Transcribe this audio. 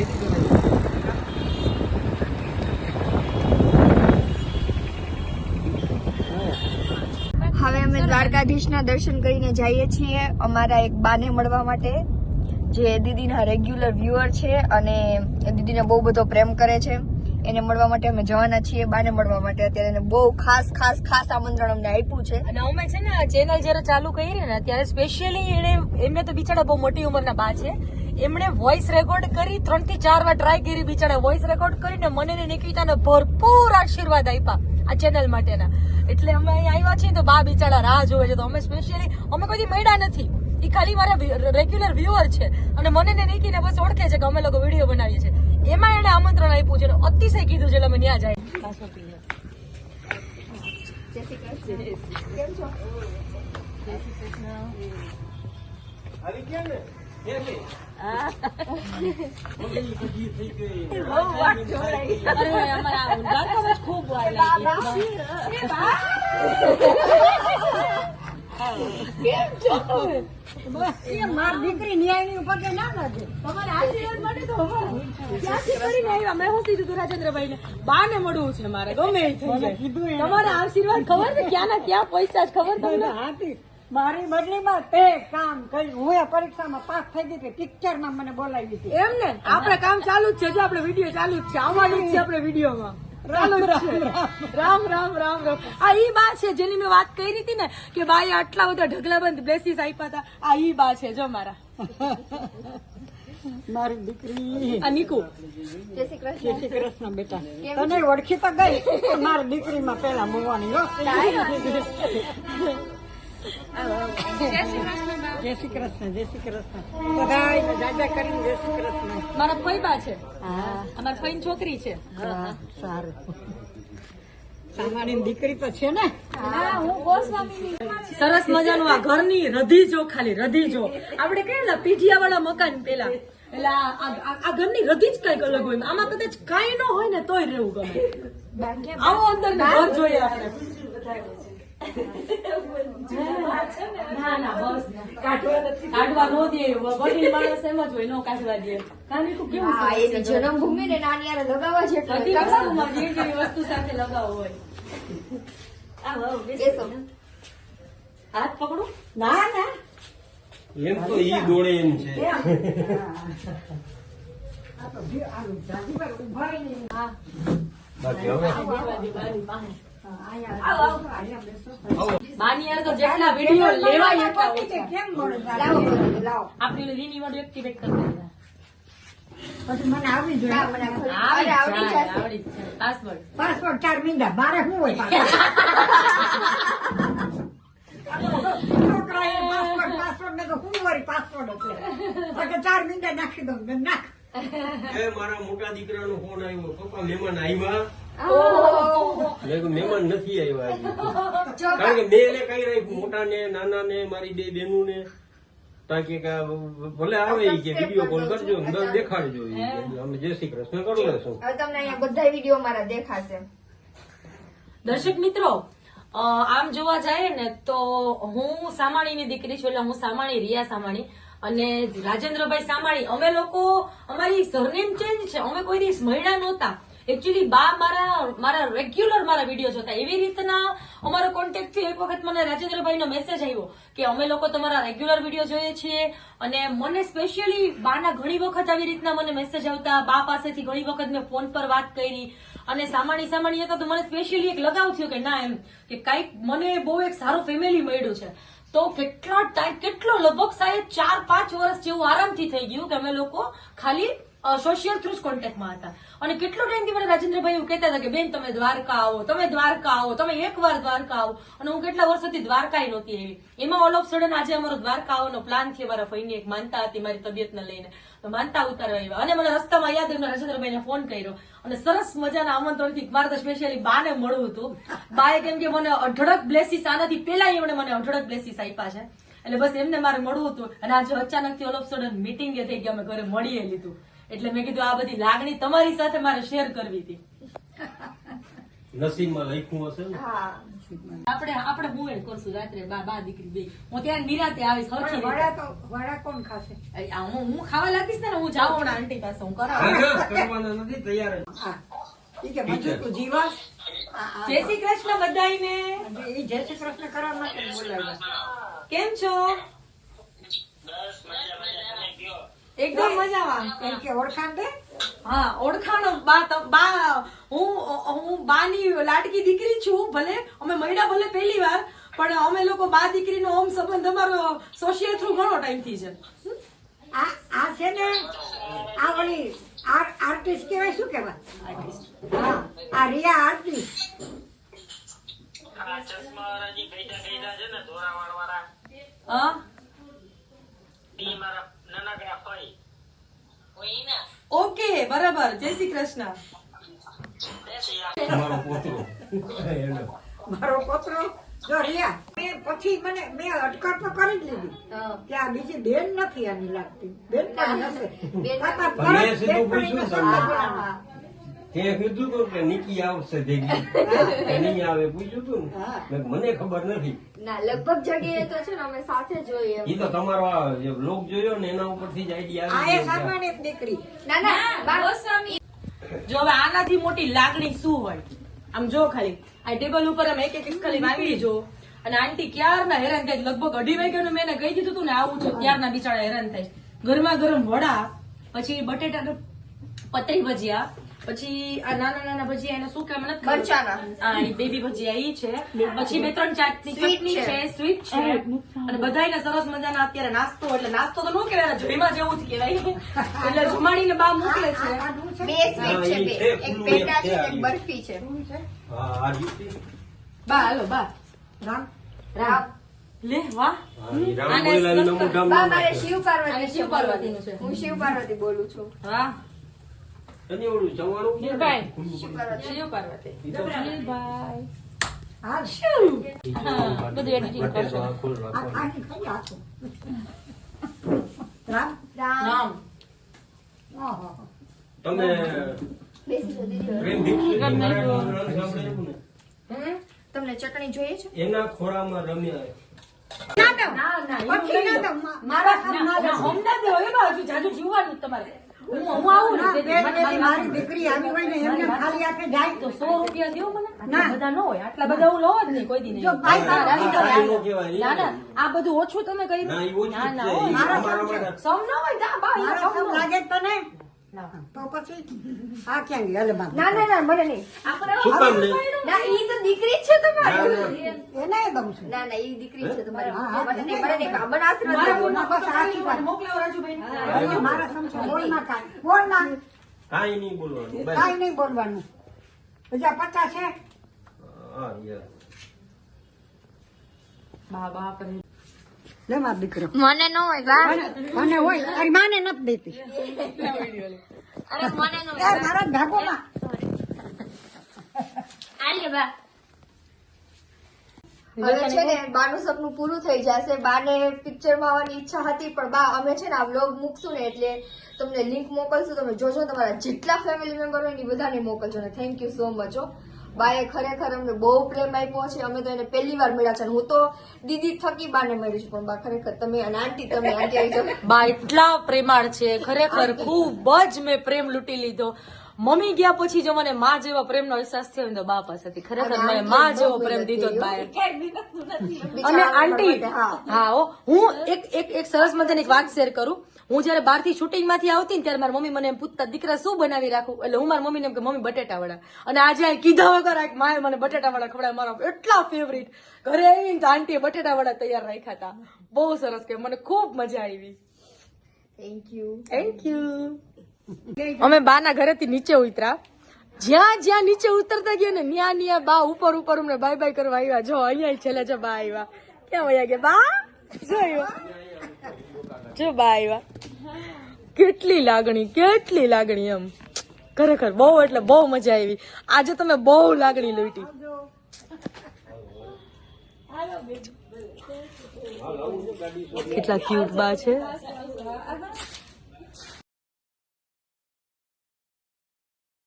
હવે અમે દ્વારકાધીશના દર્શન કરીને જઈએ છીએ અમારા એક બાને મળવા માટે, જે દીદીના રેગ્યુલર વ્યુઅર છે અને દીદીને બહુ બધો પ્રેમ કરે છે. એને મળવા માટે અમે જવાના છીએ, બાને મળવા માટે. અત્યારે એને બહુ ખાસ ખાસ ખાસ આમંત્રણ અમને આપ્યું છે. અને અમે છે ને ચેનલ જયારે ચાલુ કરી ને ત્યારે સ્પેશિયલી એને એમને તો બિચારા બહુ મોટી ઉંમરના બા છે. એમણે વોઇસ રેકોર્ડ કરી ત્રણથી ચાર વાર ટ્રાય કરી બિચારા. વોઇસ રેકોર્ડ કરીને મને ને નિકિતાને ભરપૂર આશીર્વાદ આપ્યા આ ચેનલ માટેના. એટલે અમે અહીં આવ્યા છીએ તો બા બિચારા રાહ જોવે છે. તો અમે સ્પેશિયલી અમે કોઈ દી મળ્યા નથી. એ ખાલી મારા રેગ્યુલર વ્યુઅર છે. અને મને ને નિકીને બસ ઓળખે છે કે અમે લોકો વીડિયો બનાવીએ છીએ. એમાં એને આમંત્રણ આપ્યું છે અતિશય કીધું છે એટલે અમે ત્યાં જાય. અરે અમારા દ્વારકામાં જ ખૂબ વાર લાગી મારી દીકરી ન્યાયની ઉપર કે ના લાગે તમારા આશીર્વાદ માટે તો ત્યાંથી કરીને આવ્યા મેં શું કીધું હતું રાજેન્દ્રભાઈને બાને મળવું છે મારે ગમે કીધું તમારા આશીર્વાદ ખબર છે? ક્યાં ના ક્યાં પૈસા ખબર તમને? હાથી મારી બદલીમાં તે કામ કર્યું. હું એ પરીક્ષામાં પાસ થઈ ગઈ હતી. પિક્ચરમાં મને બોલાવી હતી. એમ ને? આપણે કામ ચાલુ જ છે. જો આપણે વીડિયો ચાલુ જ છે. આવવાનું જ છે આપણે વિડીયોમાં. રામ રામ રામ રામ. આ ઈ બા છે જેની મેં વાત કરી હતી ને કે બાએ આટલા બધા ઢગલા બંધ બ્લેસીસ આપ્યા હતા. આ ઈ બા છે. જો મારા. મારી દીકરી. આ નીકુ. જય શ્રી કૃષ્ણ. જય શ્રી કૃષ્ણ બેટા. તને ઓળખી તો ગઈ મારી દીકરીમાં પેલા મૂવાની હો. જય શ્રી કૃષ્ણ જય શ્રી કૃષ્ણ. બધાય જાજા કરીને જય શ્રી કૃષ્ણ. મારા ફઈબા છે. હા. અમારા ફઈન છોકરી છે. સારું. સામાની દીકરી તો છે ને? સરસ મજાનું આ ઘરની રધી જો ખાલી રધી જો. આપણે કહીએ ને પીઢિયા વાળા મકાન પેલા? એટલે આ- ઘરની રધી જ કંઈક અલગ હોય. આમાં કદાચ કાંઈ ન હોય ને તોય રહેવું ગમે. આવો અંદર ઘર જોઈએ આપણે. ના ના બસ કાઢવા કાઢવા નો દે વડીલ માણસ એમ જ હોય નો કાઢવા દે કાની તું કેવું હા સરસ એની છે જન્મભૂમિ ને નાની યારે લગાવવા છે જે જેવી વસ્તુ સાથે લગાવો હોય આ વાવ, બેસો. હાથ પકડો ના ના એમ તો ઈ દોડે એમ છે બાકી હવે બારી, બારી, બારી. અહીંયા આવો, આવો. અહીંયા બેસો. બાની યાર તો જેટલા વીડિયો લેવાય એટલા કેમ મળે લાવો આપણી લીની વાળું એક્ટિવેટ કરી દેતા. પછી મને આવડી જોઈએ મને આવડી આવડી જ પાસવર્ડ. પાસપોર્ટ ચાર મીંડા બારે શું હોય પાસપોર્ટ ને તો વળી એટલે ચાર મીંડા નાખી દઉં નાખ મારા મોટા દીકરાનો ફોન આવ્યો પપ્પા મહેમાન આવ્યા મહેમાન નથી આવ્યા કારણ કે મેં એને કઈ રાખ્યું મોટા ને નાના ને મારી બે બેનું ને તાકે ભલે આવે કે વીડિયો કોલ કરજો ને દેખાડજો અમે જય શ્રી કૃષ્ણ કરી લેશું હવે તમને અહીંયા બધા વીડિયો મારા દેખાશે. દર્શક મિત્રો આમ જોવા જાય ને તો હું સામાણીની દીકરી છું એટલે હું સામાણી રિયા સામાણી. અને રાજેન્દ્રભાઈ સામાણી અમે લોકો અમારી સરનેમ ચેન્જ છે. અમે કોઈ દિવસ મળ્યા નહોતા. એકચ્યુઅલી બા મારા મારા રેગ્યુલર મારા વીડિયો જોતા એવી રીતના અમારો કોન્ટેક્ટ થયો. એક વખત મને રાજેન્દ્રભાઈનો મેસેજ આવ્યો કે અમે લોકો તમારા રેગ્યુલર વીડિયો જોઈએ છીએ અને મને સ્પેશિયલી બાના ઘણી વખત આવી રીતના મને મેસેજ આવતા. બા પાસેથી ઘણી વખત મેં ફોન પર વાત કરી. અને સામાણી હતા તો મને સ્પેશિયલી એક લગાવ થયો કે ના એમ, કે કાંઈક મને બહુ એક સારું ફેમિલી મળ્યું છે. તો કેટલા ટાઈમ કેટલો લગભગ સાહેબ ચાર, પાંચ વર્ષ જેવું આરામથી થઈ ગયું કે અમે લોકો ખાલી સોશિયલ થ્રુ કોન્ટેક્ટમાં હતા. અને કેટલો ટાઈમથી મને રાજેન્દ્રભાઈ એવું કહેતા હતા કે, બેન, તમે દ્વારકા આવો, તમે દ્વારકા આવો, તમે એકવાર દ્વારકા આવો. અને હું કેટલા વર્ષોથી દ્વારકા નહોતી આવી. એમાં ઓલ ઓફ સડન આજે અમારો દ્વારકા આવવાનો પ્લાન થયો મારા ફઈની એક માનતા હતી મારી તબિયતને લઈને. તો માનતા ઉતારવા આવ્યા. અને મને રસ્તામાં યાદ આવ્યું રાજેન્દ્રભાઈને ફોન કર્યો. અને સરસ મજાના આમંત્રણથી મારે તો સ્પેશિયલી બાને મળવું હતું. બાએ કેમ કે મને અઢળક બ્લેસીસ આનાથી પેલા એમણે મને અઢળક બ્લેસીસ આપ્યા છે. એટલે બસ એમને મારે મળવું હતું. અને આજે અચાનકથી ઓલ ઓફ સડન મિટિંગ થઈ ગયા. અમે ઘરે મળીએ લીધું. એટલે મેં કીધું આ બધી લાગણી તમારી સાથે મારે શેર કરવી હતી. નસીબમાં લખ્યું હશે ને? હા. આપણે આપણે હું કરશું રાત્રે બા બા દીકરી બે. હું ત્યાં નિરાતે આવીશ હરખી વડા તો વડા કોણ ખાશે? હું હું ખાવા લાગીશ ને હું જાઉં આંટી પાસે હું કરાવું. હા, હા, નથી તૈયાર જ. હા. ઈ કે બધું તું જીવાસ આ- આ- જય શ્રી કૃષ્ણ બધાયને. ઈ જય શ્રી કૃષ્ણ કરવા માટે બોલાવ્યા. કેમ છો? એકદમ મજામાં. કેમ કે ઓળખાણ દે? હા ઓળખાણ બા બા હું હું બાની લાડકી દીકરી છું ભલે અમે મળ્યા ભલે પહેલી વાર પણ અમે લોકો બા દીકરીનો ઓમ સંબંધ અમારો સોશિયલ થ્રુ ઘણો ટાઈમથી છે. આ આ છે ને આ ઓલી આર- આર્ટિસ્ટ કહેવાય શું કહેવાય? હા આ રિયા આર્ટિસ્ટ હા? ઓકે બરાબર. જય શ્રી કૃષ્ણ. પોતરો મારો પોતરો જો રિયા મેં પછી મને મેં અટકર તો કરી જ લીધી. કે આ બીજી બેન નથી આની લાગતી. બેન પણ નથી. તે કીધું તું કે નિકી આવશે ભેગી નહીં આવે પૂછ્યું તું ને? મને ખબર નથી. ના લગભગ જગ્યાએ તો છે ને અમે સાથે જોઈએ ઈ તો તમારો આ જે જોયો ને એના ઉપરથી જ આઈડિયા આવી ગયો કે સામાન્ય દીકરી. ના ના બા- જો હવે આનાથી મોટી લાગણી શું હોય? આમ જો ખાલી આ ટેબલ ઉપર એક ખાલી વાગી જો. અને આંટી ક્યારના હેરાન થાય લગભગ અઢી વાગ્યાનું મેં એને કહી દીધું તું ને આવું છે ક્યારના બિચારા હેરાન થાય ગરમા ગરમ વડા પછી બટેટા પતરી ભજીયા પછી આ નાના નાના ભજીયા એને શું કહેવાય મને મરચાના. એ બેબી ભજીયા ઈ છે. પછી બે ત્રણ ચાટની Sweet ચટણી છે. સ્વીટ છે. અને બધાયને સરસ મજાના અત્યારે નાસ્તો એટલે નાસ્તો તો ન કહેવાય જઈમાં જેવું જ કહેવાય. એટલે જમાડીને બા મોકલે છે. બે સ્વીટ છે બે. એક પેટા છે એક બરફી છે. બા હાલો બા. રામ. રામ. લે વાહ. શિવ પાર્વતી છે. હું શિવ પાર્વતી બોલું છું. વાહ તને ઓલું હા બધું કરશો. રામ? રામ. તમે? હમ? તમને ચટણી જોઈએ છે? એના ખોળામાં રમ્યા ના, ના. ના ના એવું પછી નહીં. ના તો મા- મારા ના, ના, દેવો, એ બાજુ જાજુ જીવવાનું તમારે. હું હું આવું ને મારી મારી દીકરી આવી હોય ને એમને ખાલી હાથે જાય તો સો રૂપિયા દ્યો મને. ના. બધા ન હોય આટલા બધા હું લઉં જ નહીં કોઈ દી નહીં જો ભાઈ ના, ના, આ બધું ઓછું તમે કર્યું? ના, ના મારા સમ ન હોય. લાગે જ નહીં. તો પછી આ ક્યાં ગઈ હલે ના ના ના મને નહીં. શું કામ નહીં? ના ઈ તો દીકરી જ છે તમારી. એને દઉં છું. ના ના ઈ દીકરી જ છે તમારી. મને નહીં મને નહીં. મને આશીર્વાદ મારા આપો. ફોનમાં બસ આશીર્વાદ. ફોટો મોકલાવો રાજુભાઈને. મારા સમ બોલ ના કાંઈ. બોલ ના કાંઈ નહીં બોલવાનું બસ. નહીં બોલવાનું. બીજા પચાસ છે? હા, યાર. લે મારો દીકરો. મને ન હોય બા. મને હોય તારી માને નથી દેતી. અરે મને ન એ મારા ભાગોમાં આલે બા. હવે છે ને બાનું સપનું પૂરું થઈ જશે. બાને પિક્ચરમાં આવવાની ઈચ્છા હતી પણ બા અમે છે ને આ વ્લોગ મૂકશું ને એટલે તમને લિંક મોકલશું. તમે જોજો તમારા જેટલા ફેમિલી મેમ્બર હોય ને બધાને મોકલજો ને. થેન્ક યુ સો મચ હો. બાએ ખરેખર અમને બહુ પ્રેમ આપ્યો છે અમે તો એને પહેલી વાર મળ્યા છે હું તો દીદી થકી બાને મળી છું પણ બા ખરેખર તમે અને આંટી તમે આંટી આવી જાઓ. બા એટલા પ્રેમાળ છે. ખરેખર ખૂબ જ મેં પ્રેમ લૂંટી લીધો. મમ્મી ગયા પછી જો મને માં જેવા પ્રેમનો અહેસાસ થયો ને તો બા પાસેથી ખરેખર અને મને માં જેવો પ્રેમ દીધો બાએ અને આંટી હા. હા એક એક એક સરસ મજાની વાત શેર કરું. હું જયારે બારથી શૂટિંગમાંથી આવતી ને ત્યારે મારી મમ્મી મને એમ પૂછતા દીકરા શું બનાવી રાખું? એટલે હું મારી મમ્મીને એમ કે મમ્મી બટેટા વડા અને આજે કીધા વગર માએ મને બટેટા વડા ખવડાય મારા એટલા ફેવરિટ ઘરે આવીને તો આંટીએ બટેટા વડા તૈયાર રાખ્યા હતા. બહુ સરસ કે મને ખૂબ મજા આવી. થેન્ક યુ થેન્ક યુ અમે બાના ઘરેથી નીચે ઉતરા. જ્યાં જ્યાં નીચે ઉતરતા ગયા ને, ન્યા ન્યા બા ઉપર ઉપર અમને બાય બાય કરવા આવ્યા. જો, અહીંયા છેલ્લે જો બા આવ્યા. ક્યાં વયા ગયા? બા? જો આવ્યા. જો બા આવ્યા. કેટલી લાગણી કેટલી લાગણી એમ. ખરેખર બહુ એટલે બહુ મજા આવી. આજે તમે બહુ લાગણી લૂટી. કેટલા ક્યુટ બા છે.